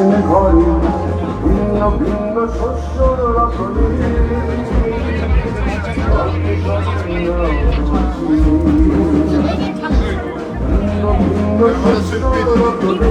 ভিন ঘরে ভিন্ন ভিন্ন শস্যর রতনে ভিন্ন ভিন্ন শস্যর রতনে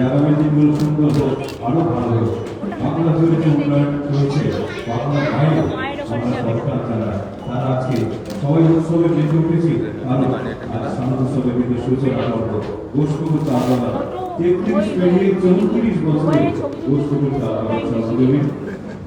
আগামী দিনগুলো সুন্দর হোক আরও ভালো হোক বাংলা তৈরি যে উন্নয়ন হয়েছে বাংলা বাইরে আমরা সরকার যারা তারা আজকে সবাই উৎসবে মেতে উঠেছি আরও আজ সামনে উৎসবে মেতে সূচনা করব গোষ্ঠপুর চাঁদা তেত্রিশ পেরিয়ে চৌত্রিশ বছরে গোষ্ঠপুর চাঁদা